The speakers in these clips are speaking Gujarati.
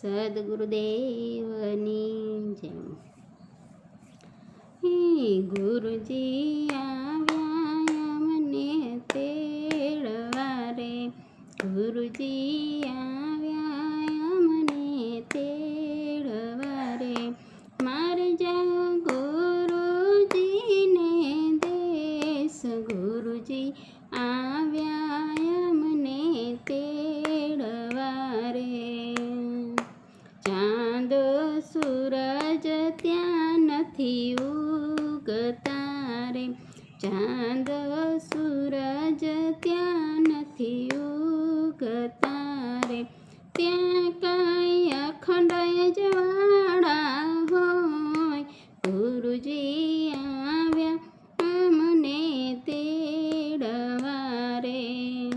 સદગુરુદેવની જય ગુરુજી આવ્યા નથી ઉગતા રે. ચાંદ, સૂરજ ત્યાં નથી ઉગતા રે. ત્યાં કાંઈ અખંડ જવાળા હોય. ગુરુજી આવ્યા અમને તેડવા રે.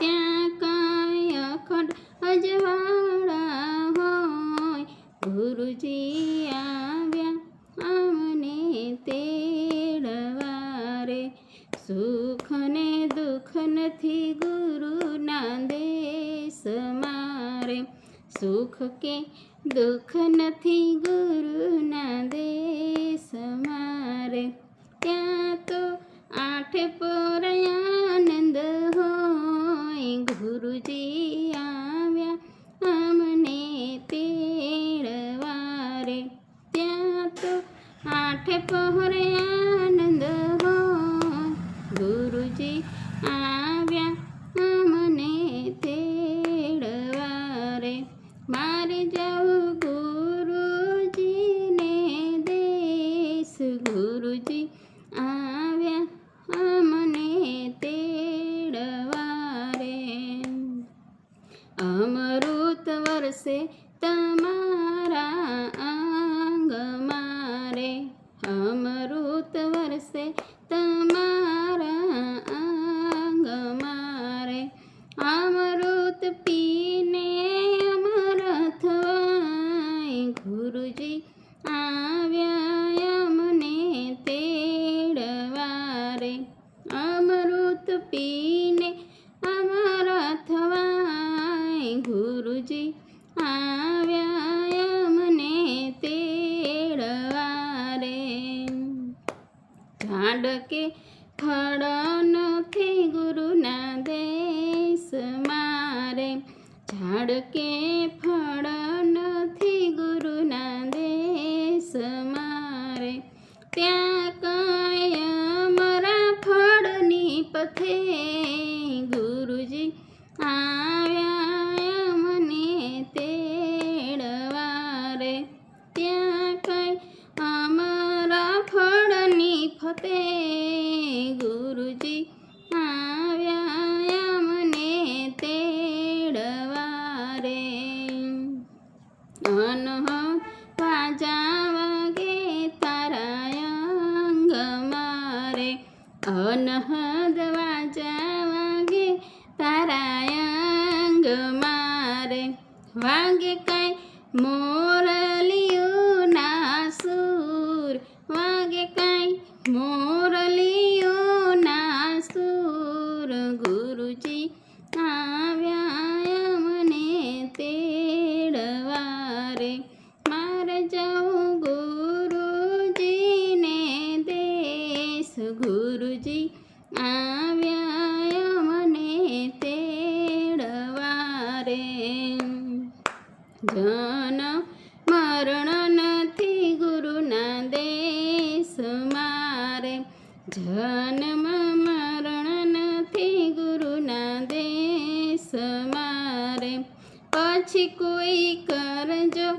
ત્યાં કાંઈ અખંડ અજવાળા હોય. ગુરુજી સુખ કે દુઃખ નથી? ગુરુના દેશ મારે. ત્યાં તો આઠ પર આનંદ હોય. ગુરુજી આવ્યા અમને તેડવા રે ત્યાં તો આઠ પહોરે મારે જવું ગુરુજીને દેશ. ગુરુજી આવ્યા અમને તેડવારે. અમૃત વર્ષે તમારા આંગ મારે. અમૃત વર્ષે અમારા થવાય ગુરુજી આવ્યા મને તેડવા ઝાડ કે ખડ નથી ગુરુના દેશ મારે ઝાડ કે ફળ નથી આવ્યા મને તેડવા ત્યાં કઈ અમારા ફળની ફતે ગુરુજી આવ્યા વાગે કાંઈ મોરલિયું ના સૂર. વાગે કાંઈ મોરલિયું ના સૂર. ગુરુજી આવ્યા મને તેડવા રે મારે ગુરુજીને દેશ. ગુરુજી આવ્યા જન મરણ નથી ગુરુના દેશ મારે. જન્મ મરણ નથી ગુરુના દેશ મારે. પછી કોઈ કરજો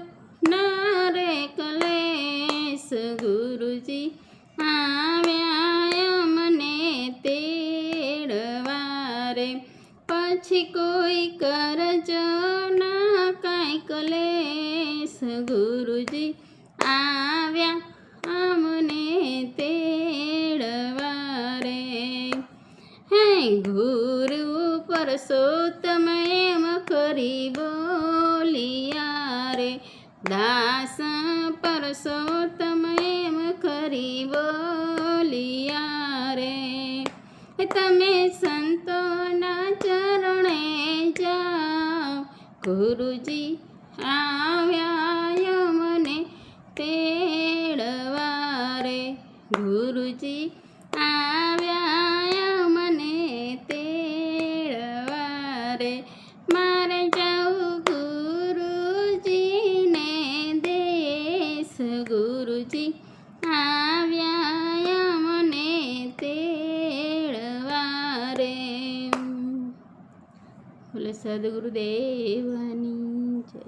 ના રે કલેશ. ગુરુજી આવ્યા મને તેડવા રે પછી કોઈ કરજો કાંઈ કલેશ ગુરુજી આવ્યા અમને તેડવા રે હે ગુરુ પરસોત્તમ એમ કરી બોલિયા રે દાસ પરસોત્તમ એમ કરી બોલિયા રે તમે સંતોના ચરણે જાઓ. ગુરુજી આવ્યા મને તેડવા રે ગુરુજી આવ્યા મને તેડવા રે મારે જવું ગુરુજીને દેશ. ગુરુજી આવ્યા મને તેડવા રે બોલે, સદગુરુદેવની જય.